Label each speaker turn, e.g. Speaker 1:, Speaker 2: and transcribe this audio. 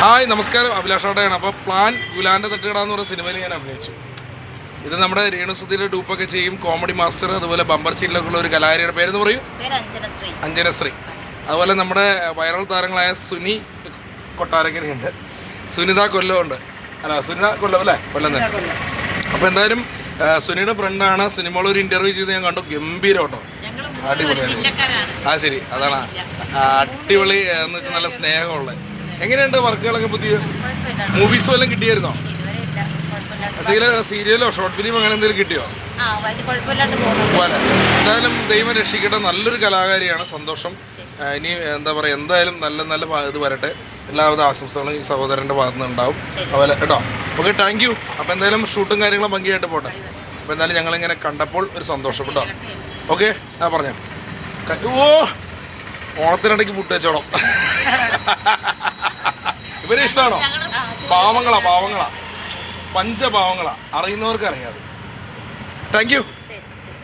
Speaker 1: Hi നമസ്കാരം. അഭിലാഷോടെയാണ് അപ്പോൾ plan ഗുലാന്റെ തട്ടുകട എന്ന് പറയുന്ന സിനിമയിൽ ഞാൻ അഭിനയിച്ചു. ഇത് നമ്മുടെ രേണുസുധിയുടെ ഡൂപ്പൊക്കെ ചെയ്യും. കോമഡി മാസ്റ്റർ അതുപോലെ ബമ്പർ സീനിലൊക്കെ ഉള്ള ഒരു കലാകാരിയുടെ പേരെന്ന് പറയും.
Speaker 2: അഞ്ജനശ്രീ.
Speaker 1: അതുപോലെ നമ്മുടെ വൈറൽ താരങ്ങളായ സുനി കൊട്ടാരക്കരയുണ്ട്. സുനിത കൊല്ലമുണ്ട് അല്ല സുനിത കൊല്ലം അല്ലേ? കൊല്ലം തന്നെ. അപ്പോൾ എന്തായാലും സുനിയുടെ ഫ്രണ്ടാണ് സിനിമകൾ ഒരു ഇന്റർവ്യൂ ചെയ്ത് ഞാൻ കണ്ടു. ഗംഭീരം കേട്ടോ അടിപൊളിയാണ്. ആ ശരി. അതാണ്. അടിപൊളി എന്ന് വെച്ചാൽ നല്ല സ്നേഹമുള്ളത് എങ്ങനെയുണ്ട് വർക്കുകളൊക്കെ പുതിയ? മൂവീസ് വല്ലതും കിട്ടിയായിരുന്നോ? എന്തെങ്കിലും സീരിയലോ ഷോർട്ട് ഫിലിം അങ്ങനെ എന്തെങ്കിലും കിട്ടിയോ? എന്തായാലും ദൈവം രക്ഷിക്കട്ടെ. നല്ലൊരു കലാകാരിയാണ്. സന്തോഷം. ഇനി എന്താ പറയുക എന്തായാലും നല്ല നല്ല ഇത് വരട്ടെ. എല്ലാവിധ ആശംസകളും ഈ സഹോദരന്റെ ഭാഗത്ത് നിന്ന് ഉണ്ടാവും അതുപോലെ കേട്ടോ. ഓക്കെ താങ്ക് യു അപ്പോൾ എന്തായാലും ഷൂട്ടും കാര്യങ്ങളും ഭംഗിയായിട്ട് പോട്ടെ. അപ്പോൾ എന്തായാലും ഞങ്ങളിങ്ങനെ കണ്ടപ്പോൾ ഒരു സന്തോഷം കേട്ടോ. ഓക്കെ ആ പറഞ്ഞോ. ഓ! ഓണത്തിനിടയ്ക്ക് പുട്ട് വെച്ചോളം ഇവരെ ഇഷ്ടമാണോ പാവങ്ങളാ പാവങ്ങളാ. പഞ്ചപാവങ്ങളാ. അറിയുന്നവർക്ക് അറിയാതെ താങ്ക് യു